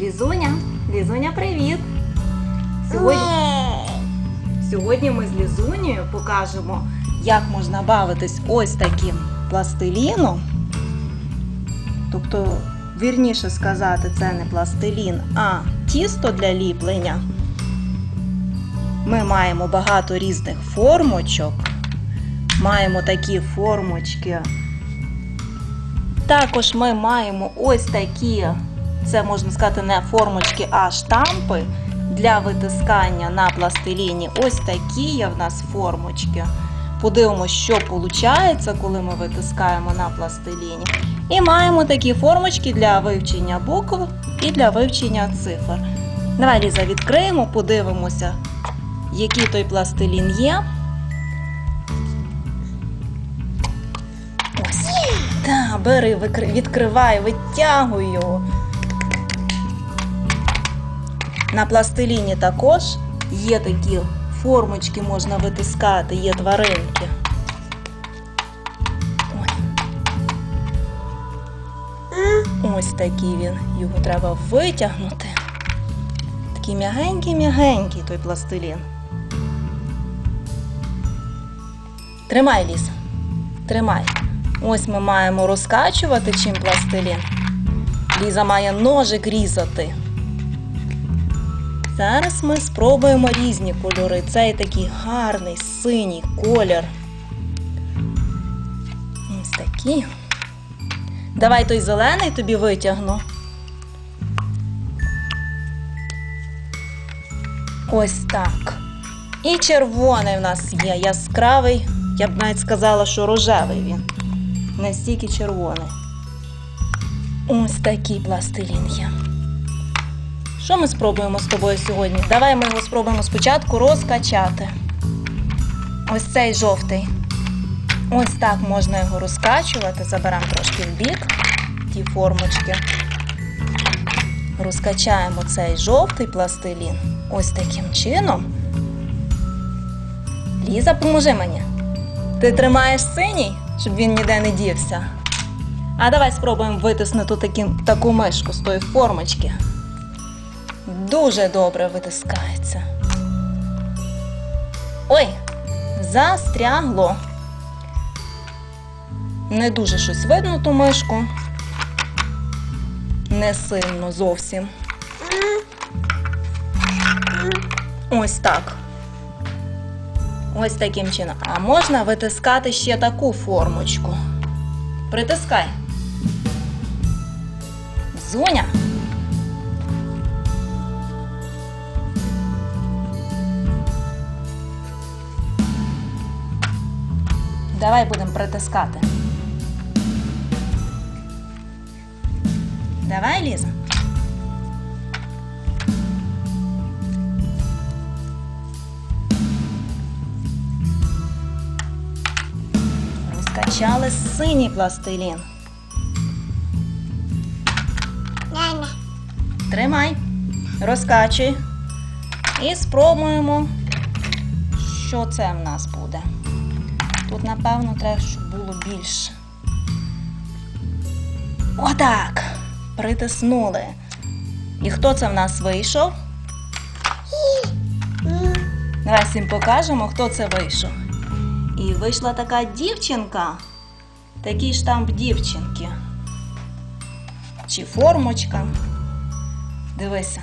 Лізуня, Лізуня, привіт! Сьогодні, сьогодні ми з Лізунею покажемо, як можна бавитись ось таким пластиліном. Тобто, вірніше сказати, це не пластилін, а тісто для ліплення. Ми маємо багато різних формочок. Маємо такі формочки. Також ми маємо ось такі, це можна сказати, не формочки, а штампи для витискання на пластиліні. Ось такі є в нас формочки. Подивимося, що виходить, коли ми витискаємо на пластиліні. І маємо такі формочки для вивчення букв і для вивчення цифр. Давай, Ліза, відкриємо, подивимося, який той пластилін є. Ось. Та, бери, відкривай, витягуй його. На пластиліні також є такі формочки, можна витискати, є тваринки. Ось такий він. Його треба витягнути. Такий м'ягенький-м'ягенький той пластилін. Тримай, Ліса. Тримай. Ось ми маємо розкачувати чим пластилін. Ліза має ножик різати. Зараз ми спробуємо різні кольори. Цей такий гарний синій колір. Ось такі. Давай той зелений тобі витягну. Ось так. І червоний в нас є яскравий. Я б навіть сказала, що рожевий він. Не стільки червоний. Ось такий пластилін є. Що ми спробуємо з тобою сьогодні? Давай ми його спробуємо спочатку розкачати. Ось цей жовтий. Ось так можна його розкачувати. Заберемо трошки в бік ті формочки. Розкачаємо цей жовтий пластилін. Ось таким чином. Ліза, поможи мені. Ти тримаєш синій, щоб він ніде не дівся. А давай спробуємо витиснути таку мишку з тої формочки. Дуже добре витискається. Ой, застрягло. Не дуже щось видно ту мишку. Не сильно зовсім. Ось так. Ось таким чином. А можна витискати ще таку формочку. Притискай. Зуня. Давай будемо притискати. Давай, Ліза. Розкачали синій пластилін. Тримай, розкачуй. І спробуємо, що це в нас буде. Тут, напевно, треба, щоб було більше. Отак. Притиснули. І хто це в нас вийшов? Давай всім покажемо, хто це вийшов. І вийшла така дівчинка. Такий штамп дівчинки. Чи формочка. Дивися.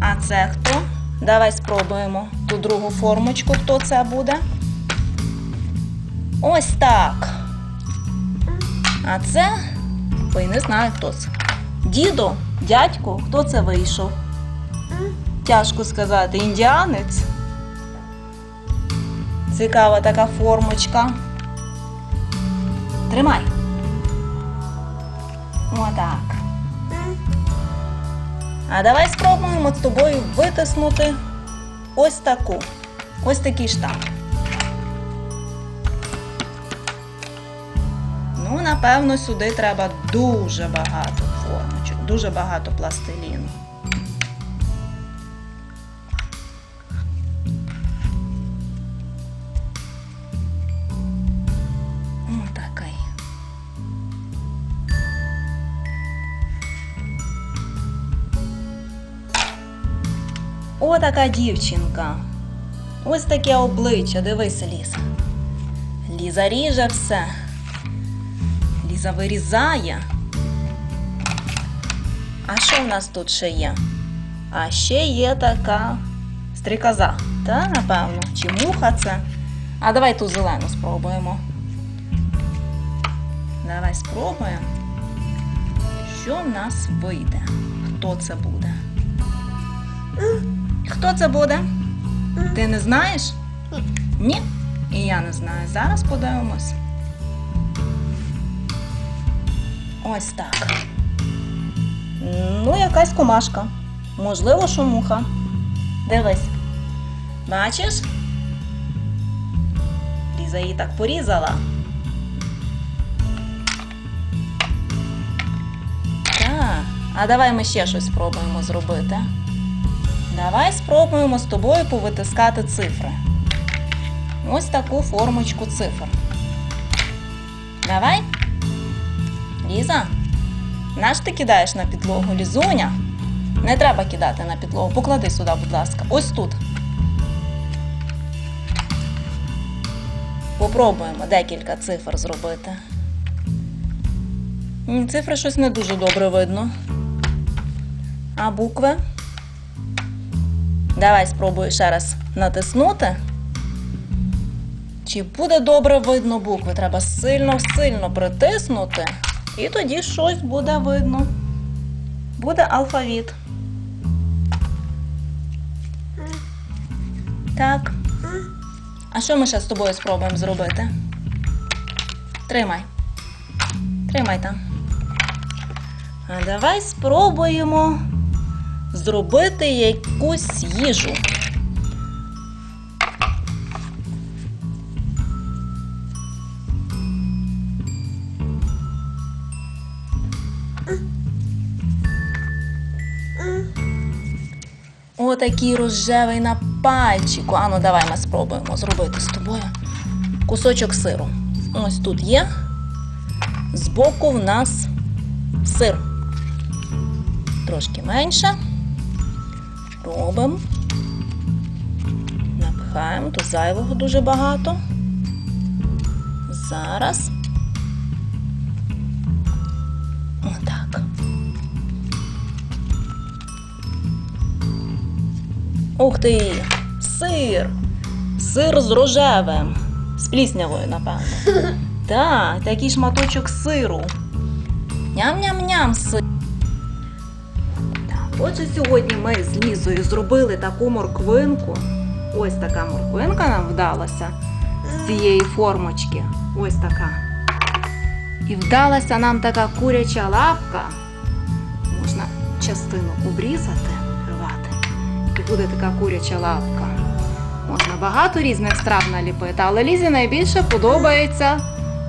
А це хто? Давай спробуємо ту другу формочку, хто це буде. Ось так. А це. Ой, не знаю, хто це. Дідо, дядько, хто це вийшов? Тяжко сказати, індіанець. Цікава така формочка. Тримай. Отак. А давай спробуємо з тобою витиснути ось таку. Ось такий штамп. напевно, сюди треба дуже багато формочок, дуже багато пластиліну. Отака дівчинка. Ось таке обличчя, дивися, Ліза. Ліза ріже все. Ліза вирізає. А що в нас тут ще є? А ще є така стрікоза. Та, напевно, чи муха це? А давай ту зелену спробуємо. Давай спробуємо. Що в нас вийде? Хто це буде? Хто це буде? Ти не знаєш? Ні. І я не знаю. Зараз подивимось. Ось так. Ну, якась комашка. Можливо, що муха. Дивись. Бачиш? Ліза її так порізала. Так, а давай ми ще щось спробуємо зробити. Давай спробуємо з тобою повитискати цифри. Ось таку формочку цифр. Давай. Ліза, наш ти кидаєш на підлогу, Лізуня. Не треба кидати на підлогу. Поклади сюди, будь ласка. Ось тут. Попробуємо декілька цифр зробити. Цифри щось не дуже добре видно. А букви? Давай спробую ще раз натиснути. Чи буде добре видно букви? Треба сильно-сильно притиснути, і тоді щось буде видно. Буде алфавіт. Так. А що ми ще з тобою спробуємо зробити? Тримай. Тримай там. А давай спробуємо зробити якусь їжу. Отакий рожевий на пальчику. Ану, давай ми спробуємо зробити з тобою кусочок сиру. Ось тут є. Збоку в нас сир. Трошки менше. Робимо. Напхаємо, тут зайвого дуже багато. Зараз. Ух ти! Сир! Сир з рожевим. З пліснявою, напевно. Так, такий шматочок сиру. Ням-ням-ням сир. Так, отже, сьогодні ми з Лізою зробили таку морквинку. Ось така морквинка нам вдалася з цієї формочки. Ось така. І вдалася нам така куряча лапка. Можна частину обрізати, буде така куряча лапка. Можна багато різних страв наліпити, але Лізі найбільше подобається.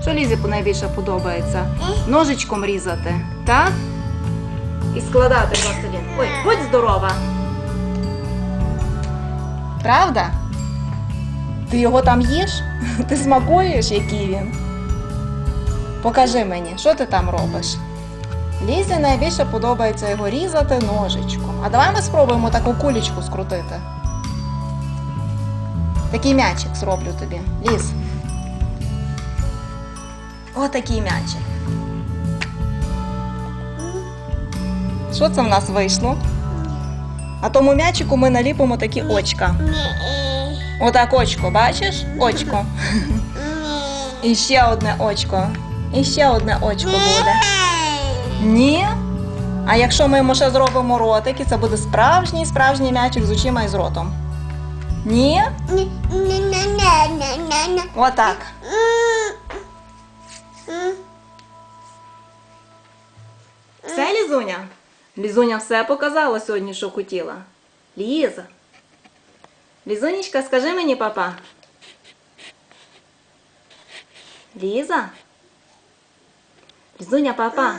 Що Лізі найбільше подобається? Ножичком різати, так? І складати пластилін. Ой, будь здорова. Правда? Ти його там їш? Ти смакуєш, який він? Покажи мені, що ти там робиш? Лізі найбільше подобається його різати ножичком. А давай ми спробуємо таку кулічку скрутити. Такий м'ячик зроблю тобі. Ліз. Отакий м'ячик. Що це в нас вийшло? А тому м'ячику ми наліпимо такі очка. Отак очко, бачиш? Очко. І ще одне очко. І ще одне очко буде. Ні. А якщо ми йому ще зробимо ротики, це буде справжній справжній м'ячик з очима і з ротом. Ні? Отак. Все, Лізуня? Лізуня все показала сьогодні, що хотіла. Ліза. Лізунечка, скажи мені, папа. Ліза? Лізуня, папа.